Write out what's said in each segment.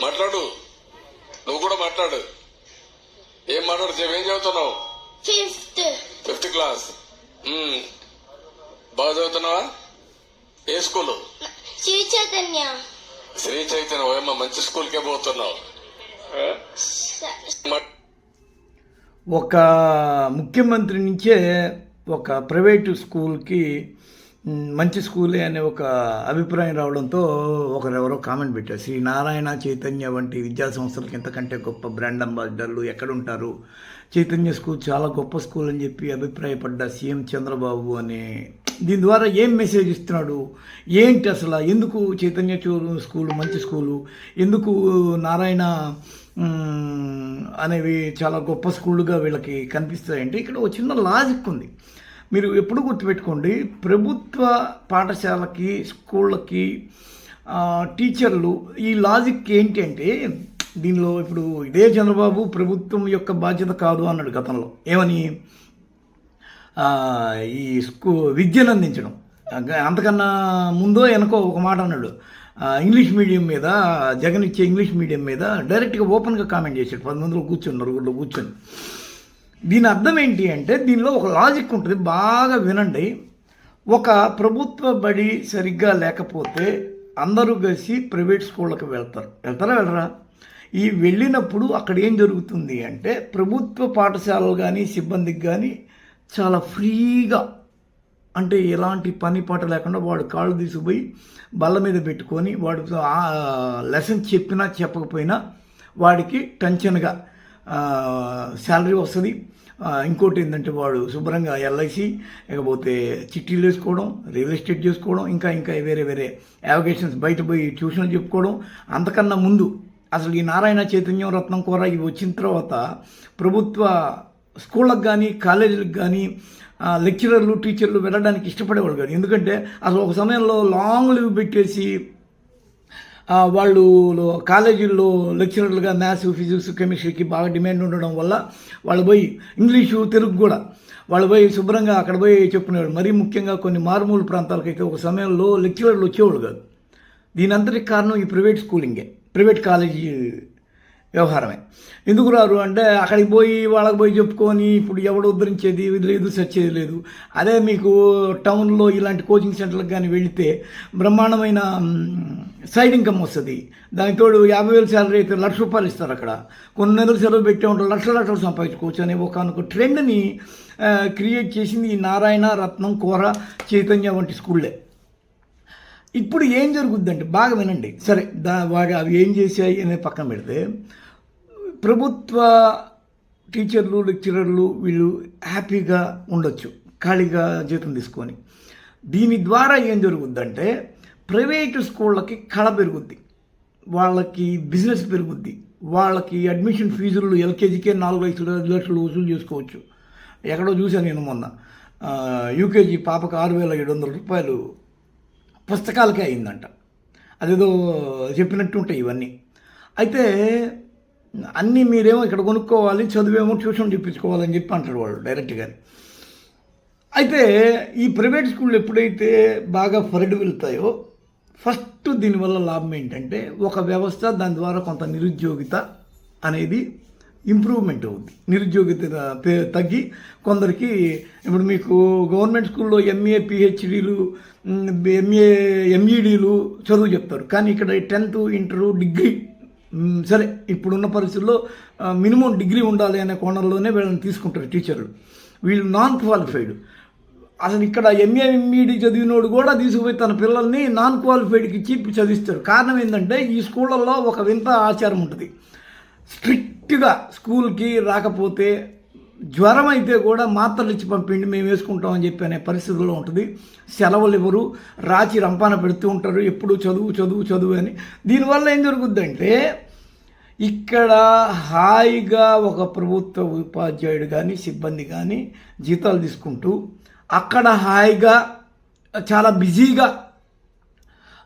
మాట్లాడు. నువ్వు కూడా మాట్లాడు. ఏం మాట్లాడు ఏం చదువుతున్నావు? ఫిఫ్త్. Fifth class. బాగా చదువుతున్నావా? ఏ స్కూల్? శ్రీ చైతన్య శ్రీ చైతన్య ఓయమ్మ మంచి స్కూల్కే పోతున్నావు. ఒక ముఖ్యమంత్రి నుంచే ఒక ప్రైవేటు స్కూల్కి మంచి స్కూలే అనే ఒక అభిప్రాయం రావడంతో ఒకరెవరో కామెంట్ పెట్టారు. శ్రీ నారాయణ చైతన్య వంటి విద్యా సంస్థలకి ఎంతకంటే గొప్ప బ్రాండ్ అంబాసిడర్లు ఎక్కడుంటారు? చైతన్య స్కూల్ చాలా గొప్ప స్కూల్ అని చెప్పి అభిప్రాయపడ్డ సీఎం చంద్రబాబు అనే దీని ద్వారా ఏం మెసేజ్ ఇస్తున్నాడు? ఏంటి అసలు? ఎందుకు చైతన్య చూరు స్కూల్ మంచి స్కూలు? ఎందుకు నారాయణ అనేవి చాలా గొప్ప స్కూళ్ళుగా వీళ్ళకి కనిపిస్తాయంటే ఇక్కడ ఒక చిన్న లాజిక్ ఉంది. మీరు ఎప్పుడు గుర్తుపెట్టుకోండి ప్రభుత్వ పాఠశాలకి స్కూళ్ళకి టీచర్లు ఈ లాజిక్ ఏంటి అంటే దీనిలో ఇప్పుడు ఇదే చంద్రబాబు ప్రభుత్వం యొక్క బాధ్యత కాదు అన్నాడు గతంలో. ఏమని? ఈ స్కూ విద్యను అందించడం. అంతకన్నా ముందో వెనకో ఒక మాట అన్నాడు. ఇంగ్లీష్ మీడియం మీద జగన్ ఇచ్చే ఇంగ్లీష్ మీడియం మీద డైరెక్ట్గా ఓపెన్గా కామెంట్ చేశాడు. పది మందిలో కూర్చొని నలుగురిలో కూర్చొని. దీని అర్థం ఏంటి అంటే దీనిలో ఒక లాజిక్ ఉంటుంది బాగా వినండి. ఒక ప్రభుత్వ బడి సరిగ్గా లేకపోతే అందరూ కలిసి ప్రైవేట్ స్కూళ్ళకి వెళ్తారు. వెళ్తారా వెళ్ళరా? ఈ వెళ్ళినప్పుడు అక్కడ ఏం జరుగుతుంది అంటే ప్రభుత్వ పాఠశాలలు కానీ సిబ్బందికి కానీ చాలా ఫ్రీగా అంటే ఎలాంటి పని పాట లేకుండా వాడు కాళ్ళు తీసుకుపోయి బల్ల మీద పెట్టుకొని వాడు లెసన్ చెప్పినా చెప్పకపోయినా వాడికి టెన్షన్గా శాలరీ వస్తుంది. ఇంకోటి ఏంటంటే వాడు శుభ్రంగా ఎల్ఐసి ఇకపోతే చిట్టీలు వేసుకోవడం రియల్ ఎస్టేట్ చేసుకోవడం ఇంకా ఇంకా వేరే వేరే యావిగేషన్స్ బయట పోయి ట్యూషన్లు చెప్పుకోవడం అంతకన్నా ముందు అసలు ఈ నారాయణ చైతన్యం రత్నం కూర ఇవి వచ్చిన తర్వాత ప్రభుత్వ స్కూళ్ళకు కానీ కాలేజీలకు కానీ లెక్చరర్లు టీచర్లు వెళ్ళడానికి ఇష్టపడేవాడు కాదు. ఎందుకంటే అసలు ఒక సమయంలో లాంగ్ లీవ్ పెట్టేసి వాళ్ళు కాలేజీల్లో లెక్చరర్లుగా మ్యాథ్స్ ఫిజిక్స్ కెమిస్ట్రీకి బాగా డిమాండ్ ఉండడం వల్ల వాళ్ళు పోయి ఇంగ్లీషు తెలుగు కూడా వాళ్ళు పోయి శుభ్రంగా అక్కడ పోయి చెప్పుకునేవాడు మరీ ముఖ్యంగా కొన్ని మారుమూల ప్రాంతాలకైతే ఒక సమయంలో లెక్చరర్లు వచ్చేవాడు కాదు. దీని కారణం ఈ ప్రైవేట్ స్కూలింగే ప్రైవేట్ కాలేజీ వ్యవహారమే. ఎందుకు రారు అంటే అక్కడికి పోయి వాళ్ళకి పోయి చెప్పుకొని ఇప్పుడు ఎవడు ఉద్ధరించేది ఇది లేదు సచ్చేది లేదు. అదే మీకు టౌన్లో ఇలాంటి కోచింగ్ సెంటర్లకు కానీ వెళితే బ్రహ్మాండమైన సైడ్ ఇన్కమ్ వస్తుంది. దానికి తోడు యాభై వేలు శాలరీ అయితే లక్ష రూపాయలు ఇస్తారు అక్కడ. కొన్ని నెలలు సెలవు పెట్టే ఉంటారు లక్షల లక్షలు సంపాదించుకోవచ్చు అనే ఒక ట్రెండ్ని క్రియేట్ చేసింది ఈ నారాయణ రత్నం కోర చైతన్య వంటి స్కూళ్ళే. ఇప్పుడు ఏం జరుగుద్దంటే బాగా వినండి. సరే దా వాడు అవి ఏం చేశాయి అనేది పక్కన పెడితే ప్రభుత్వ టీచర్లు లెక్చరర్లు వీళ్ళు హ్యాపీగా ఉండొచ్చు ఖాళీగా జీతం తీసుకొని. దీని ద్వారా ఏం జరుగుద్దంటే ప్రైవేటు స్కూళ్ళకి కళ పెరుగుద్ది. వాళ్ళకి బిజినెస్ పెరుగుద్ది. వాళ్ళకి అడ్మిషన్ ఫీజులు ఎల్కేజీకే నాలుగు లక్షలు ఐదు లక్షలు వసూలు చేసుకోవచ్చు. ఎక్కడో చూశాను నేను మొన్న. యూకేజీ పాపకు ఆరు వేల ఏడు వందల రూపాయలు పుస్తకాలకే అయిందంట. అదేదో చెప్పినట్టు ఉంటాయి ఇవన్నీ. అయితే అన్నీ మీరేమో ఇక్కడ కొనుక్కోవాలి చదివేమో ట్యూషన్ చెప్పించుకోవాలని చెప్పి అంటాడు వాళ్ళు డైరెక్ట్గా అయితే ఈ ప్రైవేట్ స్కూళ్ళు ఎప్పుడైతే బాగా ఫరిడ్ వెళ్తాయో ఫస్ట్ దీనివల్ల లాభం ఏంటంటే ఒక వ్యవస్థ దాని ద్వారా కొంత నిరుద్యోగిత అనేది ఇంప్రూవ్మెంట్ అవుద్ది. నిరుద్యోగిత తగ్గి కొందరికి ఇప్పుడు మీకు గవర్నమెంట్ స్కూల్లో ఎంఏ పిహెచ్డీలు ఎంఏ ఎంఈడీలు చదువు చెప్తారు. కానీ ఇక్కడ టెన్త్ ఇంటరు డిగ్రీ సరే ఇప్పుడున్న పరిస్థితుల్లో మినిమం డిగ్రీ ఉండాలి అనే కోణంలోనే వీళ్ళని తీసుకుంటారు టీచర్లు. వీళ్ళు నాన్ క్వాలిఫైడ్. అసలు ఇక్కడ ఎంఏ ఎంఈడి చదివినోడు కూడా తీసుకుపోయి తన పిల్లల్ని నాన్ క్వాలిఫైడ్కి ఇచ్చి చదివిస్తారు కారణం ఏంటంటే ఈ స్కూళ్ళల్లో ఒక వింత ఆచారం ఉంటుంది. స్ట్రిక్ట్గా స్కూల్కి రాకపోతే జ్వరం అయితే కూడా మాత్రలు ఇచ్చి పంపిండి మేము వేసుకుంటామని చెప్పి అనే పరిస్థితుల్లో ఉంటుంది. సెలవులు ఇవ్వరు. రాచి రంపాన పెడుతూ ఉంటారు. ఎప్పుడు చదువు చదువు చదువు అని. దీనివల్ల ఏం జరుగుద్దంటే ఇక్కడ హాయిగా ఒక ప్రభుత్వ ఉపాధ్యాయుడు కానీ సిబ్బంది కానీ జీతాలు తీసుకుంటూ అక్కడ హాయిగా చాలా బిజీగా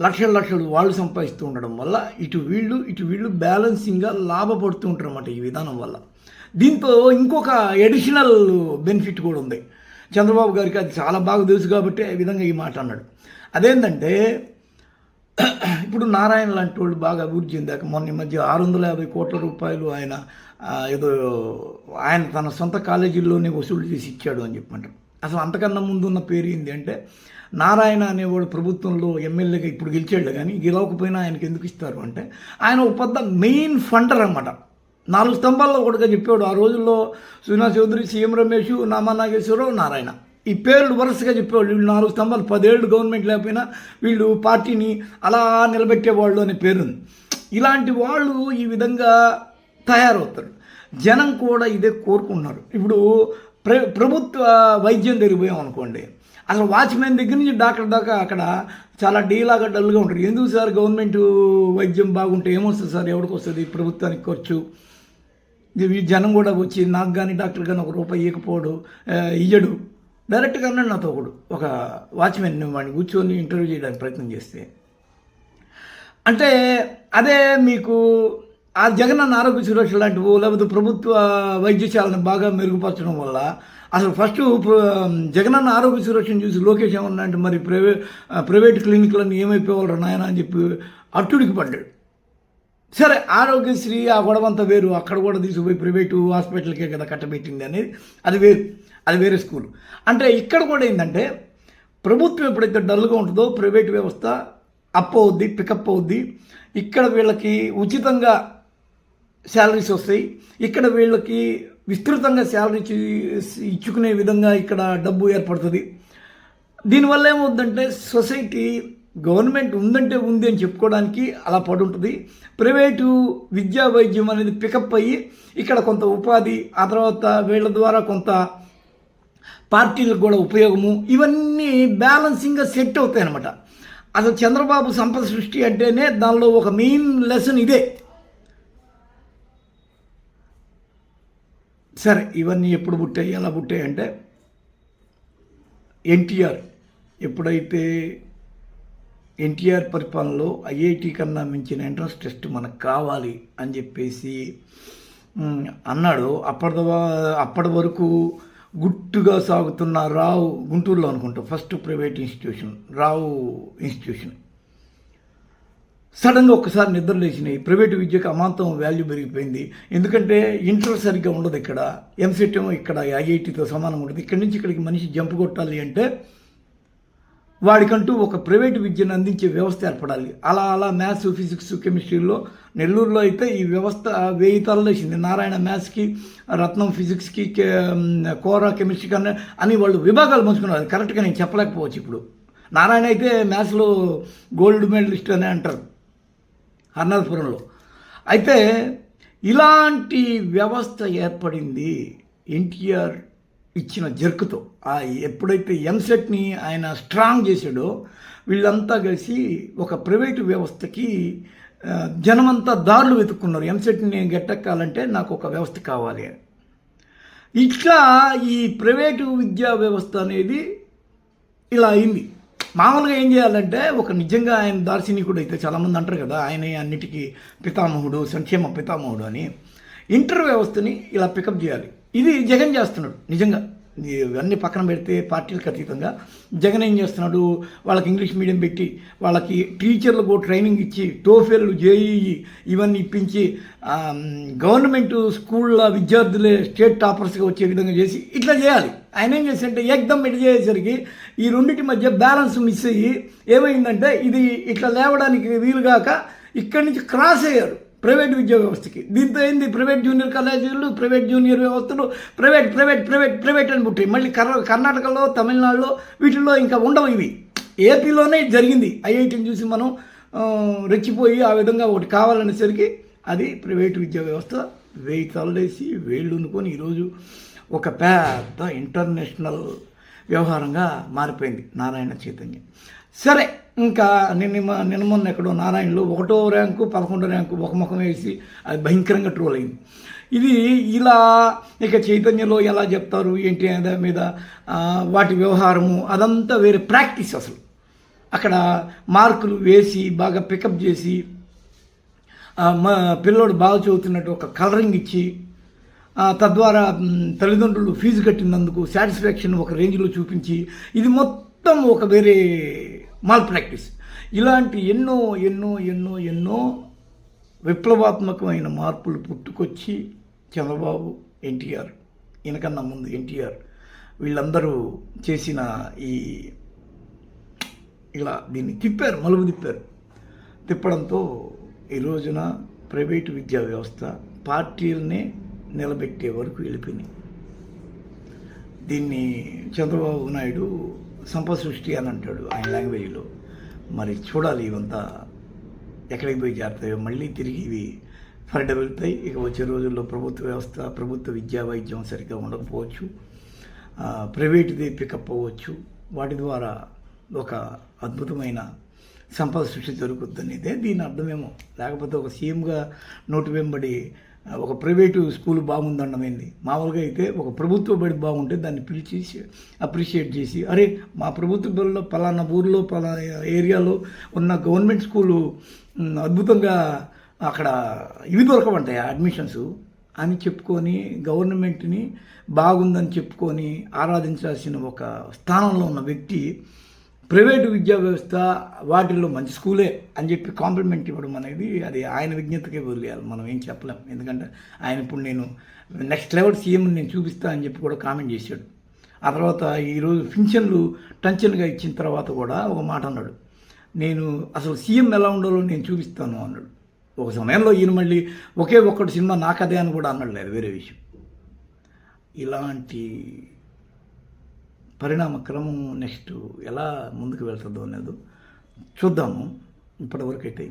లక్షల లక్షలు వాళ్ళు సంపాదిస్తూ ఉండడం వల్ల ఇటు వీళ్ళు ఇటు వీళ్ళు బ్యాలెన్సింగ్గా లాభపడుతూ ఉంటారు అన్నమాట ఈ విధానం వల్ల. దీంతో ఇంకొక ఎడిషనల్ బెనిఫిట్ కూడా ఉంది. చంద్రబాబు గారికి అది చాలా బాగా తెలుసు కాబట్టి ఈ విధంగా ఈ మాట అన్నాడు. అదేంటంటే ఇప్పుడు నారాయణ లాంటి వాళ్ళు బాగా అభివృద్ధి చెందాక మొన్న ఈ మధ్య ఆరు వందల యాభై కోట్ల రూపాయలు ఆయన ఏదో ఆయన తన సొంత కాలేజీల్లోనే వసూలు చేసి ఇచ్చాడు అని చెప్పంటారు అసలు అంతకన్నా ముందు ఉన్న పేరు ఏంటి అంటే నారాయణ అనేవాడు ప్రభుత్వంలో ఎమ్మెల్యేగా ఇప్పుడు గెలిచాడు కానీ గెలవకపోయినా ఆయనకి ఎందుకు ఇస్తారు అంటే ఆయన ఒక పెద్ద మెయిన్ ఫండర్ అనమాట నాలుగు స్తంభాల్లో ఒకటిగా చెప్పాడు ఆ రోజుల్లో సునా చౌదరి సీఎం రమేష్ నామా నాగేశ్వరరావు నారాయణ. ఈ పేర్లు వరుసగా చెప్పేవాళ్ళు. వీళ్ళు నాలుగు స్తంభాలు పదేళ్ళు గవర్నమెంట్ లేకపోయినా వీళ్ళు పార్టీని అలా నిలబెట్టేవాళ్ళు అనే పేరుంది ఇలాంటి వాళ్ళు ఈ విధంగా తయారవుతారు. జనం కూడా ఇదే కోరుకుంటున్నారు. ఇప్పుడు ప్ర ప్రభుత్వ వైద్యం తిరిగిపోయాం అనుకోండి. అసలు వాచ్మెన్ దగ్గర నుంచి డాక్టర్ దాకా అక్కడ చాలా డీలాగా డల్గా ఉంటారు. ఎందుకు సార్ గవర్నమెంట్ వైద్యం బాగుంటే ఏమొస్తుంది సార్? ఎవరికి వస్తుంది? ప్రభుత్వానికి ఖర్చు. ఇది జనం కూడా వచ్చి నాకు కానీ డాక్టర్ కానీ ఒక రూపాయి ఇవ్వకపోడు ఇయ్యడు. డైరెక్ట్గా అన్నాడు నాతో ఒకడు ఒక వాచ్మెన్ వాడిని కూర్చొని ఇంటర్వ్యూ చేయడానికి ప్రయత్నం చేస్తే. అంటే అదే మీకు ఆ జగనన్న ఆరోగ్య సురక్ష లాంటివి లేకపోతే ప్రభుత్వ వైద్యశాలను బాగా మెరుగుపరచడం వల్ల అసలు ఫస్ట్ ప్ర- జగనన్న ఆరోగ్య సురక్షను చూసి లోకేష్ ఏమన్నా అంటే మరి ప్రైవే ప్రైవేట్ క్లినిక్లన్నీ ఏమైపోవాలి నాయన అని చెప్పి అట్టుడికి పడ్డాడు. సరే ఆరోగ్యశ్రీ ఆ గొడవంతా వేరు. అక్కడ కూడా తీసుకుపోయి ప్రైవేటు హాస్పిటల్కే కదా కట్టబెట్టింది అనేది అది వేరు. అది వేరే స్కూల్. అంటే ఇక్కడ కూడా ఏంటంటే ప్రభుత్వం ఎప్పుడైతే డల్గా ఉంటుందో ప్రైవేట్ వ్యవస్థ అప్ అవుద్ది పికప్ అవుద్ది ఇక్కడ వీళ్ళకి ఉచితంగా శాలరీస్ వస్తాయి. ఇక్కడ వీళ్ళకి విస్తృతంగా శాలరీ ఇచ్చుకునే విధంగా ఇక్కడ డబ్బు ఏర్పడుతుంది. దీనివల్ల ఏమవుద్దంటే సొసైటీ గవర్నమెంట్ ఉందంటే ఉంది అని చెప్పుకోవడానికి అలా పడుంటుంది. ప్రైవేటు విద్యా వైద్యం అనేది పికప్ అయ్యి ఇక్కడ కొంత ఉపాధి ఆ తర్వాత వీళ్ళ ద్వారా కొంత పార్టీలకు కూడా ఉపయోగము. ఇవన్నీ బ్యాలెన్సింగ్గా సెట్ అవుతాయి అనమాట అసలు చంద్రబాబు సంపద సృష్టి అంటేనే దానిలో ఒక మెయిన్ లెసన్ ఇదే. సరే ఇవన్నీ ఎప్పుడు పుట్టాయి? ఎలా పుట్టాయి అంటే ఎన్టీఆర్ ఎప్పుడైతే ఎన్టీఆర్ పరిపాలనలో ఐఐటి కన్నా మించిన ఎంట్రన్స్ టెస్ట్ మనకు కావాలి అని చెప్పేసి అన్నాడు అప్పటి అప్పటి వరకు గుట్టుగా సాగుతున్న రావు గుంటూరులో అనుకుంటా first private institution Rao institution. సడన్గా ఒక్కసారి నిద్ర లేచినాయి. ప్రైవేటు విద్యకు అమాంతం వాల్యూ పెరిగిపోయింది. ఎందుకంటే ఇంటర్ సరిగ్గా ఉండదు ఇక్కడ. ఎంసెట్ ఏమో ఇక్కడ ఐఐటితో సమానం ఉండదు. ఇక్కడి నుంచి ఇక్కడికి మనిషి జంప్ కొట్టాలి అంటే వాడికంటూ ఒక ప్రైవేటు విద్యను అందించే వ్యవస్థ ఏర్పడాలి. అలా అలా మ్యాథ్స్ ఫిజిక్స్ కెమిస్ట్రీలో నెల్లూరులో అయితే ఈ వ్యవస్థ వెయ్యి తలలు వేసింది నారాయణ మ్యాథ్స్కి రత్నం ఫిజిక్స్కి కే- కోరా కెమిస్ట్రీ కన్నా అని వాళ్ళు విభాగాలు పంచుకున్నారు. కరెక్ట్గా నేను చెప్పలేకపోవచ్చు ఇప్పుడు. నారాయణ అయితే మ్యాథ్స్లో గోల్డ్ మెడలిస్ట్ అని అంటారు. హర్నాథపురంలో అయితే ఇలాంటి వ్యవస్థ ఏర్పడింది ఎన్టీఆర్ ఇచ్చిన జర్క్తో. ఆ ఎప్పుడైతే ఎంసెట్ని ఆయన స్ట్రాంగ్ చేశాడో వీళ్ళంతా కలిసి ఒక ప్రైవేటు వ్యవస్థకి జనమంతా దారులు వెతుక్కున్నారు. ఎంసెట్ని గట్టెక్కాలంటే నాకు ఒక వ్యవస్థ కావాలి అని. ఇట్లా ఈ ప్రైవేటు విద్యా వ్యవస్థ అనేది ఇలా అయింది. మామూలుగా ఏం చేయాలంటే ఒక నిజంగా ఆయన దార్శనికుడు అయితే చాలామంది అంటారు కదా ఆయన అన్నిటికీ పితామహుడు సంక్షేమ పితామహుడు అని. ఇంటర్ వ్యవస్థని ఇలా పికప్ చేయాలి. ఇది జగన్ చేస్తున్నాడు నిజంగా. ఇవన్నీ పక్కన పెడితే పార్టీలకు అతీతంగా. జగన్ ఏం చేస్తున్నాడు? వాళ్ళకి ఇంగ్లీష్ మీడియం పెట్టి వాళ్ళకి టీచర్లకు ట్రైనింగ్ ఇచ్చి టోఫెల్లు జేఈఈ ఇవన్నీ ఇప్పించి గవర్నమెంట్ స్కూళ్ళ విద్యార్థులే స్టేట్ టాపర్స్గా వచ్చే విధంగా చేసి ఇట్లా చేయాలి. ఆయన ఏం చేశారంటే ఎగ్దమ్ ఇటు చేసేసరికి ఈ రెండింటి మధ్య బ్యాలెన్స్ మిస్ అయ్యి ఏమైందంటే ఇది ఇట్లా లేవడానికి వీలుగాక ఇక్కడి నుంచి క్రాస్ అయ్యారు. ప్రైవేట్ విద్యా వ్యవస్థకి. దీంతో ఏంది? ప్రైవేట్ జూనియర్ కాలేజీలు ప్రైవేట్ జూనియర్ వ్యవస్థలు ప్రైవేట్ ప్రైవేట్ ప్రైవేట్ ప్రైవేట్ అని పుట్టాయి. మళ్ళీ కర్ కర్ణాటకలో తమిళనాడులో వీటిల్లో ఇంకా ఉండవు ఇవి. ఏపీలోనే జరిగింది. ఐఐటిని చూసి మనం రెచ్చిపోయి ఆ విధంగా ఒకటి కావాలనేసరికి అది ప్రైవేట్ విద్యా వ్యవస్థ వేయి తలలేసి వేళ్ళు ఉనుకొని ఈరోజు ఒక పెద్ద ఇంటర్నేషనల్ వ్యవహారంగా మారిపోయింది నారాయణ చైతన్యం. సరే ఇంకా నిన్న మ- నిన్న మొన్న ఎక్కడో నారాయణలో ఒకటో ర్యాంకు పదకొండో ర్యాంకు ఒక ముఖం వేసి అది భయంకరంగా ట్రోల్ అయింది. ఇది ఇలా ఇక చైతన్యంలో ఎలా చెప్తారు ఏంటి అనే దాని మీద వాటి వ్యవహారము అదంతా వేరే ప్రాక్టీస్ అసలు. అక్కడ మార్కులు వేసి బాగా పికప్ చేసి మా పిల్లోడు బాగా చదువుతున్నట్టు ఒక కలరింగ్ ఇచ్చి తద్వారా తల్లిదండ్రులు ఫీజు కట్టినందుకు సాటిస్ఫాక్షన్ ఒక రేంజ్లో చూపించి ఇది మొత్తం ఒక వేరే మాల్ ప్రాక్టీస్. ఇలాంటి ఎన్నో ఎన్నో ఎన్నో ఎన్నో విప్లవాత్మకమైన మార్పులు పుట్టుకొచ్చి చంద్రబాబు ఎన్టీఆర్ ఈయనకన్నా ముందు ఎన్టీఆర్ వీళ్ళందరూ చేసిన ఈ ఇలా దీన్ని తిప్పారు మలుపు తిప్పారు. తిప్పడంతో ఈ రోజున ప్రైవేటు విద్యా వ్యవస్థ పార్టీలనే నిలబెట్టే వరకు వెళ్ళిపోయినాయి దీన్ని చంద్రబాబు నాయుడు సంపద సృష్టి అని అంటాడు ఆయన లాంగ్వేజ్లో మరి చూడాలి ఇవంతా ఎక్కడికి పోయి చేరుతాయో మళ్ళీ తిరిగి ఇవి ఫరిడ వెళ్తాయి ఇక వచ్చే రోజుల్లో ప్రభుత్వ వ్యవస్థ ప్రభుత్వ విద్యా వైద్యం సరిగ్గా ఉండకపోవచ్చు. ప్రైవేటుది పికప్ అవ్వచ్చు. వాటి ద్వారా ఒక అద్భుతమైన సంపద సృష్టి జరుగుతుందనేదే దీని అర్థమేమో. లేకపోతే ఒక సీఎంగా నోటు వెంబడి ఒక ప్రైవేటు స్కూల్ బాగుందన్నమైంది మామూలుగా అయితే ఒక ప్రభుత్వ బడి బాగుంటే దాన్ని పిలిచి అప్రిషియేట్ చేసి అరే మా ప్రభుత్వ బడిలో పలానా ఊర్లో పలానా ఏరియాలో ఉన్న గవర్నమెంట్ స్కూలు అద్భుతంగా అక్కడ ఇవి దొరకమంటాయి అడ్మిషన్స్? అని చెప్పుకొని గవర్నమెంట్ని బాగుందని చెప్పుకొని ఆరాధించాల్సిన ఒక స్థానంలో ఉన్న వ్యక్తి ప్రైవేటు విద్యా వ్యవస్థ వాటిల్లో మంచి స్కూలే అని చెప్పి కాంప్లిమెంట్ ఇవ్వడం అనేది అది ఆయన విజ్ఞతకే వదిలేయాలి. మనం ఏం చెప్పలేం. ఎందుకంటే ఆయన ఇప్పుడు నేను నెక్స్ట్ లెవెల్ సీఎం నేను చూపిస్తా అని చెప్పి కూడా కామెంట్ చేశాడు. ఆ తర్వాత ఈరోజు పింఛన్లు టంచన్గా ఇచ్చిన తర్వాత కూడా ఒక మాట అన్నాడు. నేను అసలు సీఎం ఎలా ఉండాలో నేను చూపిస్తాను అన్నాడు. ఒక సమయంలో ఈయన మళ్ళీ ఒకే ఒక్కటి సినిమా నాకదే అని కూడా అన్నాడు లేదు వేరే విషయం. ఇలాంటి పరిణామ క్రమం నెక్స్ట్ ఎలా ముందుకు వెళ్తుందో అనేది చూద్దాము. ఇప్పటివరకు అయితే